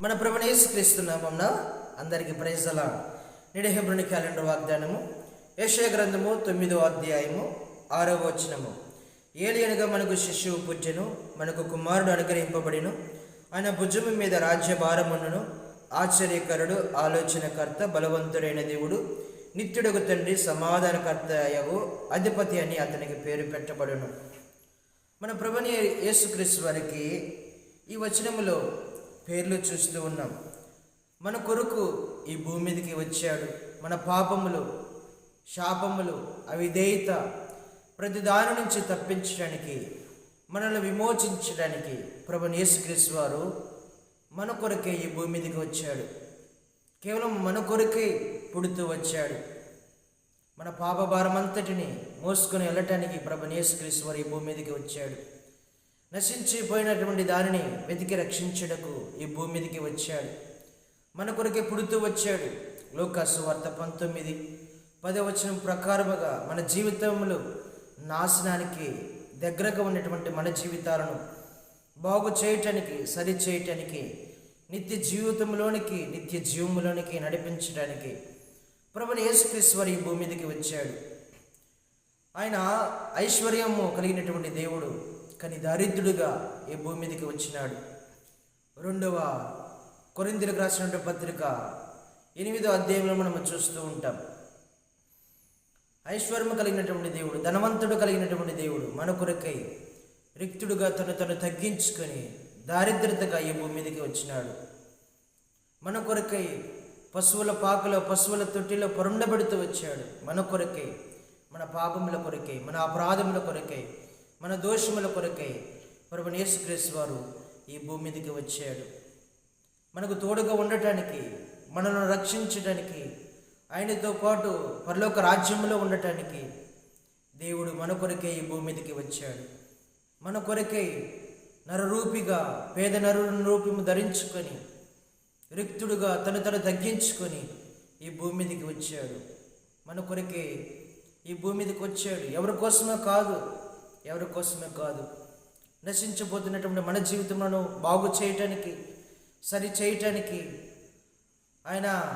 మన ప్రభునేసు క్రీస్తు నామంన అందరికి ప్రైజలా నేడు హెబ్రుని క్యాలెండర్ వాగ్దానము యేషయ గ్రంథము తొమ్మిదో అధ్యాయము ఆరో వచనము. ఏలియనుగా మనకు శిష్యువు పుట్టెను మనకు కుమారుడు అనుగ్రహింపబడిను. ఆయన భుజము మీద రాజ్య భారమును ఆశ్చర్యకరుడు ఆలోచనకర్త బలవంతుడైన దేవుడు నిత్యుడకు తండ్రి సమాధానకర్త అయ్యవు అధిపతి అని అతనికి పేరు పెట్టబడును. మన ప్రభుని యేసుక్రీస్తు వారికి ఈ వచనములో పేర్లు చూస్తూ ఉన్నాం. మన కొరకు ఈ భూమి మీదకి వచ్చాడు. మన పాపములు శాపములు అవిధేయత ప్రతి దాని నుంచి తప్పించడానికి మనల్ని విమోచించడానికి ప్రభు యేసుక్రీస్తు వారు మన కొరకే ఈ భూమి మీదకి వచ్చాడు. కేవలం మన కొరకే పుడుతూ వచ్చాడు. మన పాప భారమంతటిని మోసుకొని వెళ్ళటానికి ప్రభు యేసుక్రీస్తు వారు ఈ భూమి మీదకి వచ్చాడు. నశించిపోయినటువంటి దానిని వెతికి రక్షించుటకు ఈ భూమి మీదకి వచ్చాడు. మన కొరకే పుడుతూ వచ్చాడు. లోకాసు వార్త పంతొమ్మిది పదవచనం ప్రకారముగా మన జీవితంలో నాశనానికి దగ్గరగా ఉన్నటువంటి మన జీవితాలను బాగు చేయటానికి సరి చేయటానికి నిత్య జీవితంలోనికి నిత్య జీవములోనికి నడిపించడానికి ప్రభుని యేసుక్రీస్తు ఈ భూమి మీదకి వచ్చాడు. ఆయన ఐశ్వర్యము కలిగినటువంటి దేవుడు కానీ దరిద్రుడుగా ఈ భూమి మీదకి వచ్చినాడు. రెండవ కొరిందులకు రాసినటువంటి పత్రిక ఎనిమిదో అధ్యాయంలో మనం చూస్తూ ఉంటాం. ఐశ్వర్యం కలిగినటువంటి దేవుడు ధనవంతుడు కలిగినటువంటి దేవుడు మన కొరకై రిక్తుడుగా తను తను తగ్గించుకొని దారిద్రతగా ఈ భూమి మీదకి వచ్చినాడు. మన కొరకై పశువుల పాకలో పశువుల తొట్టిలో పొరుండబెడుతూ వచ్చాడు. మన కొరకై మన పాపముల కొరకై మన అపరాధముల కొరకై మన దోషముల కొరకై ప్రభు యేసుక్రీస్తు వారు ఈ భూమి మీదకి వచ్చాడు. మనకు తోడుగా ఉండటానికి మనల్ని రక్షించడానికి ఆయనతో పాటు పరలోక రాజ్యంలో ఉండటానికి దేవుడు మన కొరకే ఈ భూమి మీదకి వచ్చాడు. మన కొరకై నరరూపిగా పేద నరు రూపము ధరించుకొని రిక్తుడుగా తను తను తగ్గించుకొని ఈ భూమి మీదకి వచ్చాడు. మన కొరకే ఈ భూమి మీదకి వచ్చాడు. ఎవరి కోసమే కాదు ఎవరి కోసమే కాదు. నశించబోతున్నటువంటి మన జీవితంలో బాగు చేయటానికి సరి చేయటానికి ఆయన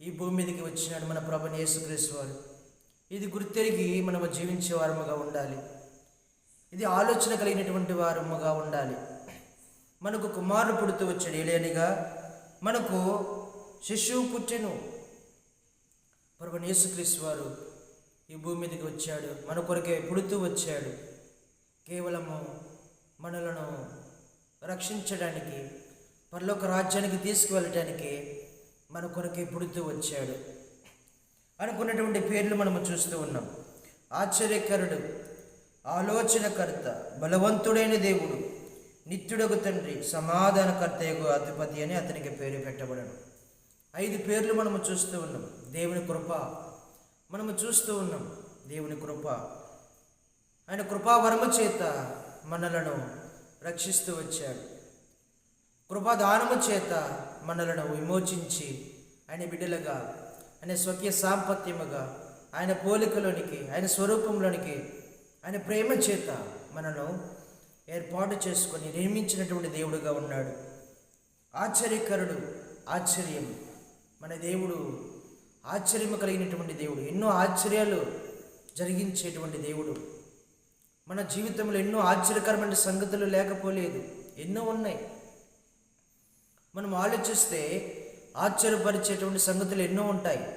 ఈ భూమి మీదకి వచ్చినాడు మన ప్రభుని యేసుక్రీస్తు వారు. ఇది గుర్తెరిగి మనము జీవించే వారముగా ఉండాలి. ఇది ఆలోచన కలిగినటువంటి వారముగా ఉండాలి. మనకు కుమారుడు పుడుతూ వచ్చాడు ఏలేనిగా మనకు శిశువు పుట్టెను. ప్రభుని యేసుక్రీస్తు వారు ఈ భూమి మీదకి వచ్చాడు. మన కొరకే పుడుతూ వచ్చాడు. కేవలము మనలను రక్షించడానికి పరలోక రాజ్యానికి తీసుకువెళ్ళటానికి మన కొరకే పుడుతూ వచ్చాడు. అనుకున్నటువంటి పేర్లు మనము చూస్తూ ఉన్నాం. ఆశ్చర్యకరుడు ఆలోచనకర్త బలవంతుడైన దేవుడు నిత్యుడకు తండ్రి సమాధానకర్తయగు అధిపతి అని అతనికి పేరు పెట్టబడను. ఐదు పేర్లు మనము చూస్తూ ఉన్నాం. దేవుని కృప. మనము చూస్తూ ఉన్నాం దేవుని కృప. ఆయన కృపావరము చేత మనలను రక్షిస్తూ వచ్చాడు. కృపాదానము చేత మనలను విమోచించి ఆయన బిడ్డలుగా ఆయన స్వకీయ సాంపత్యముగా ఆయన పోలికలోనికి ఆయన స్వరూపంలోనికి ఆయన ప్రేమ చేత మనను ఏర్పాటు చేసుకొని నిర్మించినటువంటి దేవుడుగా ఉన్నాడు. ఆశ్చర్యకరుడు ఆశ్చర్యం. మన దేవుడు ఆశ్చర్యము కలిగినటువంటి దేవుడు ఎన్నో ఆశ్చర్యాలు జరిగించేటువంటి దేవుడు. మన జీవితంలో ఎన్నో ఆశ్చర్యకరమైన సంగతులు లేకపోలేదు. ఎన్నో ఉన్నాయి. మనం ఆలోచిస్తే ఆశ్చర్యపరిచేటువంటి సంగతులు ఎన్నో ఉంటాయి.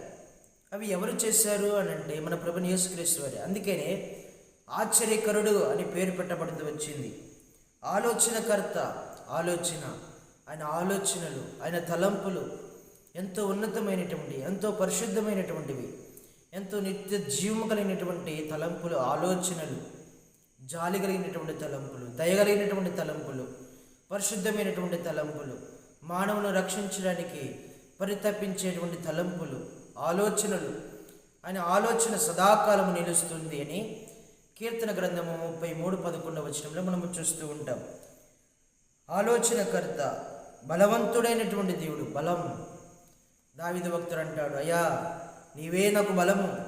అవి ఎవరు చేశారు అని అంటే మన ప్రభుని యేసుక్రీస్తు వారి. అందుకనే ఆశ్చర్యకరుడు అని పేరు పెట్టబడుతూ వచ్చింది. ఆలోచనకర్త ఆలోచన ఆయన ఆలోచనలు ఆయన తలంపులు ఎంతో ఉన్నతమైనటువంటి ఎంతో పరిశుద్ధమైనటువంటివి ఎంతో నిత్య జీవము కలిగినటువంటి తలంపులు ఆలోచనలు. జాలి కలిగినటువంటి తలంపులు దయగలిగినటువంటి తలంపులు పరిశుద్ధమైనటువంటి తలంపులు మానవును రక్షించడానికి పరితపించేటువంటి తలంపులు ఆలోచనలు. ఆయన ఆలోచన సదాకాలము నిలుస్తుంది అని కీర్తన గ్రంథము ముప్పై మూడు పదకొండవ వచనంలో మనము చూస్తూ ఉంటాం. ఆలోచనకర్త బలవంతుడైనటువంటి దేవుడు బలం. దావిద భక్తుడు అంటాడు అయ్యా నీవే నాకు బలము.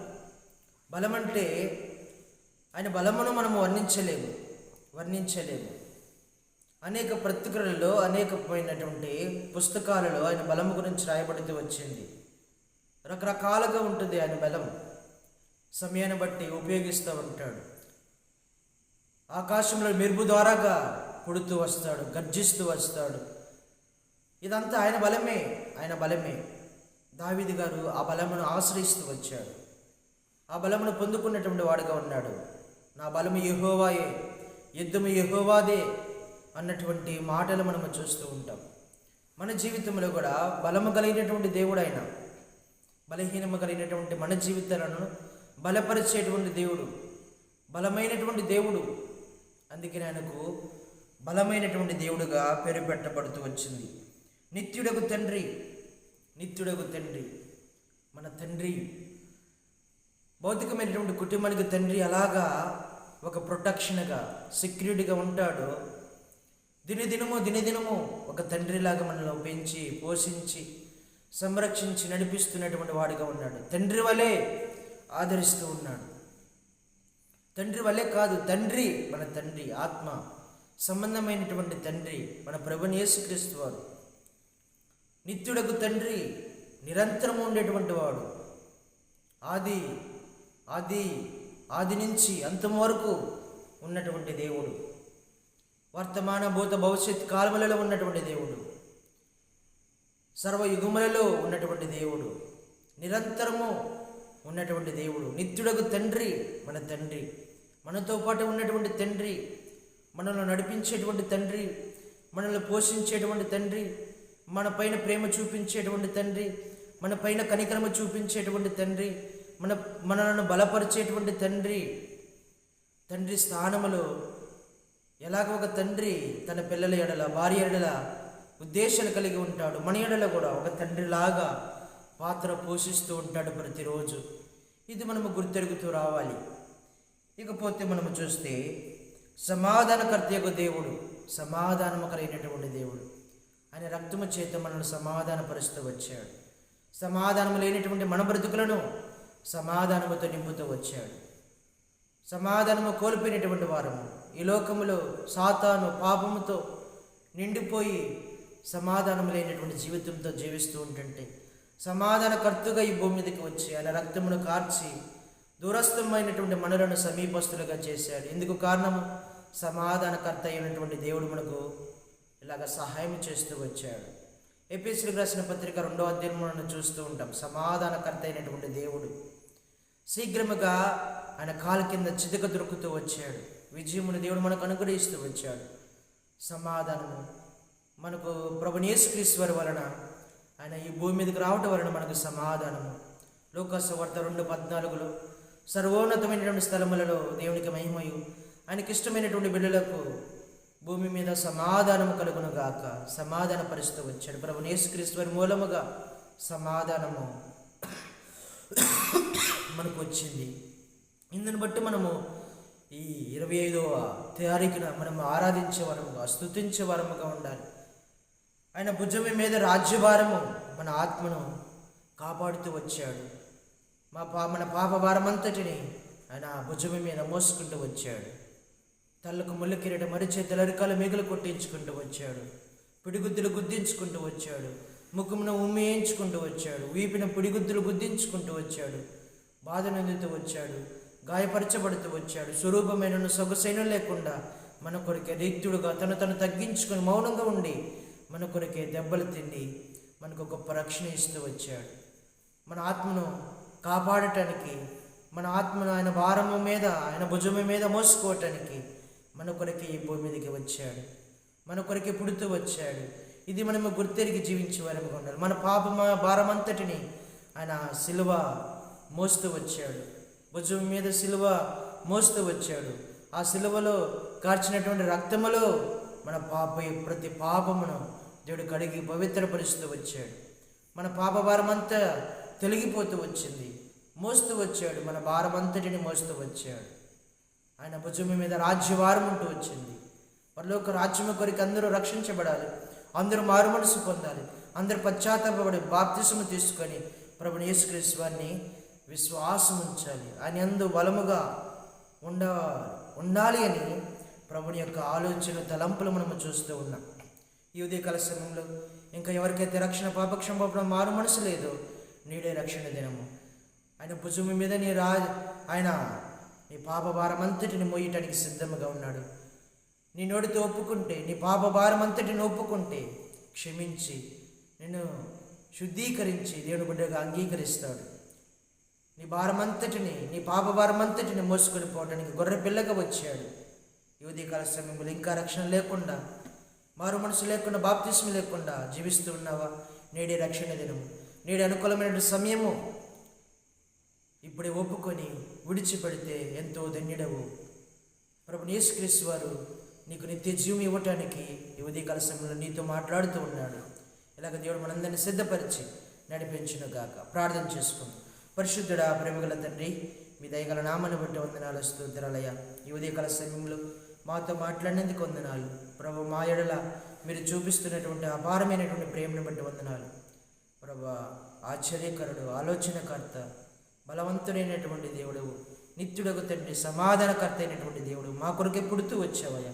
బలం అంటే ఆయన బలమును మనం వర్ణించలేము వర్ణించలేము. అనేక పత్రికలలో అనేకమైనటువంటి పుస్తకాలలో ఆయన బలం గురించి రాయబడుతూ వచ్చింది. రకరకాలుగా ఉంటుంది ఆయన బలం. సమయాన్ని బట్టి ఉపయోగిస్తూ ఉంటాడు. ఆకాశంలో మెరుపు ద్వారాగా పుడుతూ వస్తాడు గర్జిస్తూ వస్తాడు. ఇదంతా ఆయన బలమే ఆయన బలమే. దావిది గారు ఆ బలమును ఆశ్రయిస్తూ వచ్చాడు. ఆ బలమును పొందుకున్నటువంటి వాడుగా ఉన్నాడు. నా బలము యహోవాయే యుద్ధము యహోవాదే అన్నటువంటి మాటలు మనము చూస్తూ ఉంటాం. మన జీవితంలో కూడా బలము కలిగినటువంటి దేవుడు ఆయన బలహీనము కలిగినటువంటి మన జీవితాలను బలపరిచేటువంటి దేవుడు బలమైనటువంటి దేవుడు. అందుకని ఆయనకు బలమైనటువంటి దేవుడుగా పేరు పెట్టబడుతూ వచ్చింది. నిత్యుడకు తండ్రి నిత్యుడకు తండ్రి మన తండ్రి. భౌతికమైనటువంటి కుటుంబానికి తండ్రి అలాగా ఒక ప్రొటెక్షన్గా సెక్యూరిటీగా ఉంటాడో. దినదినము దినదినము ఒక తండ్రిలాగా మనల్ని పెంచి పోషించి సంరక్షించి నడిపిస్తున్నటువంటి వాడిగా ఉన్నాడు. తండ్రి వలె ఆదరిస్తూ ఉన్నాడు. తండ్రి వలె కాదు తండ్రి మన తండ్రి ఆత్మ సంబంధమైనటువంటి తండ్రి మన ప్రభుని యేసుక్రీస్తు వారు. నిత్యుడకు తండ్రి నిరంతరము ఉండేటువంటి వాడు. ఆది ఆది ఆది నుంచి అంతం వరకు ఉన్నటువంటి దేవుడు. వర్తమాన భూత భవిష్యత్ కాలములలో ఉన్నటువంటి దేవుడు. సర్వయుగములలో ఉన్నటువంటి దేవుడు. నిరంతరము ఉన్నటువంటి దేవుడు. నిత్యుడకు తండ్రి మన తండ్రి. మనతో పాటు ఉన్నటువంటి తండ్రి. మనల్ని నడిపించేటువంటి తండ్రి. మనల్ని పోషించేటువంటి తండ్రి. మన పైన ప్రేమ చూపించేటువంటి తండ్రి. మన పైన కనికరమ చూపించేటువంటి తండ్రి. మన మనలను బలపరిచేటువంటి తండ్రి తండ్రి స్థానములో ఎలాగ ఒక తండ్రి తన పిల్లల ఎడల భార్య ఎడల ఉద్దేశాలు కలిగి ఉంటాడు. మన ఎడల కూడా ఒక తండ్రిలాగా పాత్ర పోషిస్తూ ఉంటాడు ప్రతిరోజు. ఇది మనము గుర్తెరుగుతూ రావాలి. ఇకపోతే మనము చూస్తే సమాధానకర్త యొక్క దేవుడు సమాధానము కలిగినటువంటి దేవుడు. ఆయన రక్తము చేత మనల్ని సమాధానపరుస్తూ వచ్చాడు. సమాధానము లేనటువంటి మన బ్రతుకులను సమాధానముతో నింపుతూ వచ్చాడు. సమాధానము కోల్పోయినటువంటి వారము. ఈ లోకములో సాతాను పాపముతో నిండిపోయి సమాధానం లేనటువంటి జీవితంతో జీవిస్తూ ఉంటుంటే సమాధానకర్తగా ఈ భూమి మీదకి వచ్చి ఆయన రక్తమును కార్చి దూరస్థమైనటువంటి మనులను సమీపస్తులుగా చేశాడు. ఎందుకు కారణము సమాధానకర్త అయినటువంటి దేవుడు మనకు ఇలాగ సహాయం చేస్తూ వచ్చాడు. ఎపిసిలకు రాసిన పత్రిక రెండో అధ్యాయం చూస్తూ ఉంటాం. సమాధానకర్త అయినటువంటి దేవుడు శీఘ్రముగా ఆయన కాలు కింద చితక దొరుకుతూ వచ్చాడు. విజయమును దేవుడు మనకు అనుగ్రహిస్తూ వచ్చాడు. సమాధానము. మనకు ప్రభు వలన ఆయన ఈ భూమి మీదకి రావటం వలన మనకు సమాధానము. లోకస్ వార్త రెండు పద్నాలుగులో సర్వోన్నతమైనటువంటి స్థలములలో దేవునికి మహిమయు. ఆయనకి ఇష్టమైనటువంటి బిడ్డలకు భూమి మీద సమాధానము కలుగును గాక సమాధాన పరిస్థితి వచ్చాడు ప్రభు నేసుక్రీశ్వరి మూలముగా సమాధానము. మనకు వచ్చింది ఇందుని బట్టి మనము ఈ ఇరవై ఐదవ తారీఖున మనం ఆరాధించే వరముగా స్థుతించే వరముగా ఉండాలి. ఆయన భుజమి మీద రాజ్యభారము మన ఆత్మను కాపాడుతూ వచ్చాడు. మా పా మన పాప భారమంతటిని ఆయన భుజమి మీద మోసుకుంటూ వచ్చాడు. తల్లకు ముళ్ళు కిరీట మరిచే తెలరికాల మిగులు కొట్టించుకుంటూ వచ్చాడు. పిడిగుద్దులు గుద్దించుకుంటూ వచ్చాడు. ముఖమున ఉమ్మేయించుకుంటూ వచ్చాడు. వీపిన పిడిగుద్దులు గుద్దించుకుంటూ వచ్చాడు. బాధ నొందుతూ వచ్చాడు. గాయపరచబడుతూ వచ్చాడు. స్వరూపమైన సొగసైన లేకుండా మన కొరికే రీత్యుడుగా తను తను తగ్గించుకొని మౌనంగా ఉండి మన కొరికే దెబ్బలు తిండి మనకు గొప్ప రక్షణ ఇస్తూ వచ్చాడు. మన ఆత్మను కాపాడటానికి మన ఆత్మను ఆయన భారము మీద ఆయన భుజము మీద మోసుకోవటానికి మన కొరకే ఈ భూమి మీదకి వచ్చాడు. మన కొరకే పుడుతూ వచ్చాడు. ఇది మనము గుర్తెరిగి జీవించే వారముగా ఉండాలి మన పాపమ భారమంతటిని ఆయన సిలువ మోస్తూ వచ్చాడు. భుజం మీద సిలువ మోస్తూ వచ్చాడు. ఆ సిలువలో కార్చినటువంటి రక్తములో మన పాప ప్రతి పాపమును దేవుడు కడిగి పవిత్రపరుస్తూ వచ్చాడు. మన పాప భారమంతా తొలగిపోతూ వచ్చింది. మోస్తూ వచ్చాడు. మన భారమంతటిని మోస్తూ వచ్చాడు. ఆయన భుజం మీద రాజ్యవారం ఉంటూ వచ్చింది. పరలోక రాజ్యము కొరికి అందరూ రక్షించబడాలి. అందరూ మారు మనసు పొందాలి. అందరు పశ్చాత్తాపడి బాప్తిసము తీసుకొని ప్రభుని యేసుక్రీస్తు వారిని విశ్వాసం ఉంచాలి. ఆయన అందు బలముగా ఉండ ఉండాలి అని ప్రభుని యొక్క ఆలోచన తలంపులు మనము చూస్తూ ఉన్నాం. ఈ ఉదయకాల సమయంలో ఇంకా ఎవరికైతే రక్షణ పాపక్షమాపణ మారు మనసు లేదో నీడే రక్షణ దినము. ఆయన భుజము మీద నీ రా ఆయన నీ పాప భారమంతటిని మోయటానికి సిద్ధంగా ఉన్నాడు. నీ నోటితో ఒప్పుకుంటే నీ పాప భారం అంతటిని ఒప్పుకుంటే క్షమించి. నిన్ను శుద్ధీకరించి దేవుని బిడ్డగా అంగీకరిస్తాడు. నీ భారమంతటిని నీ పాప భారమంతటిని మోసుకొని పోవడానికి గొర్రె పిల్లగా వచ్చాడు. ఈ ఉదయకాల సమయంలో ఇంకా రక్షణ లేకుండా మారు మనసు లేకుండా బాప్తిస్మ లేకుండా జీవిస్తూ ఉన్నావా? నేడే రక్షణ దినము. నేడే అనుకూలమైన సమయము. ఇప్పుడే ఒప్పుకొని విడిచిపెడితే ఎంతో ధన్యుడవు. ప్రభు యేసుక్రీస్తు వారు నీకు నిత్య జీవం ఇవ్వటానికి ఈ ఉదయకాల సమయంలో నీతో మాట్లాడుతూ ఉన్నాడు. ఇలాగ దేవుడు మనందరినీ సిద్ధపరిచి నడిపించిన గాక. ప్రార్థన చేసుకుందాం. పరిశుద్ధుడా ప్రేమగల తండ్రి మీ దయగల నామను బట్టి వందనాలు స్తోత్రాలయ ఈ ఉదయకాల సమయంలో మాతో మాట్లాడినందుకు వందనాలు. ప్రభు మా ఎడల మీరు చూపిస్తున్నటువంటి అపారమైనటువంటి ప్రేమను బట్టి వందనాలు. ప్రభా ఆశ్చర్యకరుడు ఆలోచనకర్త బలవంతుడైనటువంటి దేవుడు నిత్యుడకు తండ్రి సమాధానకర్త అయినటువంటి దేవుడు మా కొరకు పుడుతూ వచ్చావయ్యా.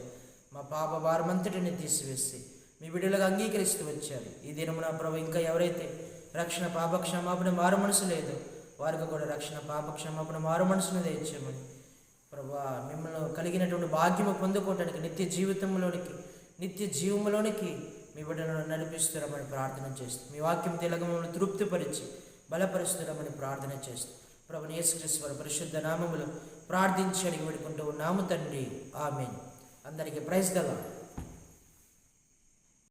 పాప భారమంతటిని తీసివేసి మీ బిడ్డలకు అంగీకరిస్తూ వచ్చారు. ఈ దినమున ప్రభు ఇంకా ఎవరైతే రక్షణ పాప క్షమాపణ మారు మనసు లేదు వారికి కూడా రక్షణ పాప క్షమాపణ మారు మనసును తెచ్చామని ప్రభా మిమ్మల్ని కలిగినటువంటి భాగ్యము పొందుకోవటానికి నిత్య జీవితంలోనికి నిత్య జీవంలోనికి మీ బిడ్డలను నడిపిస్తున్నామని ప్రార్థన చేస్తూ మీ వాక్యం తెలగ తృప్తిపరిచి బలపరుస్తున్నామని ప్రార్థన చేస్తూ ప్రభు యేసుక్రీశ్వర పరిశుద్ధ నామములు ప్రార్థించి అడిగి పెడుకుంటూ ఉన్నాము తండ్రి. ఆమెను. అందరికీ ప్రైజ్ కదా.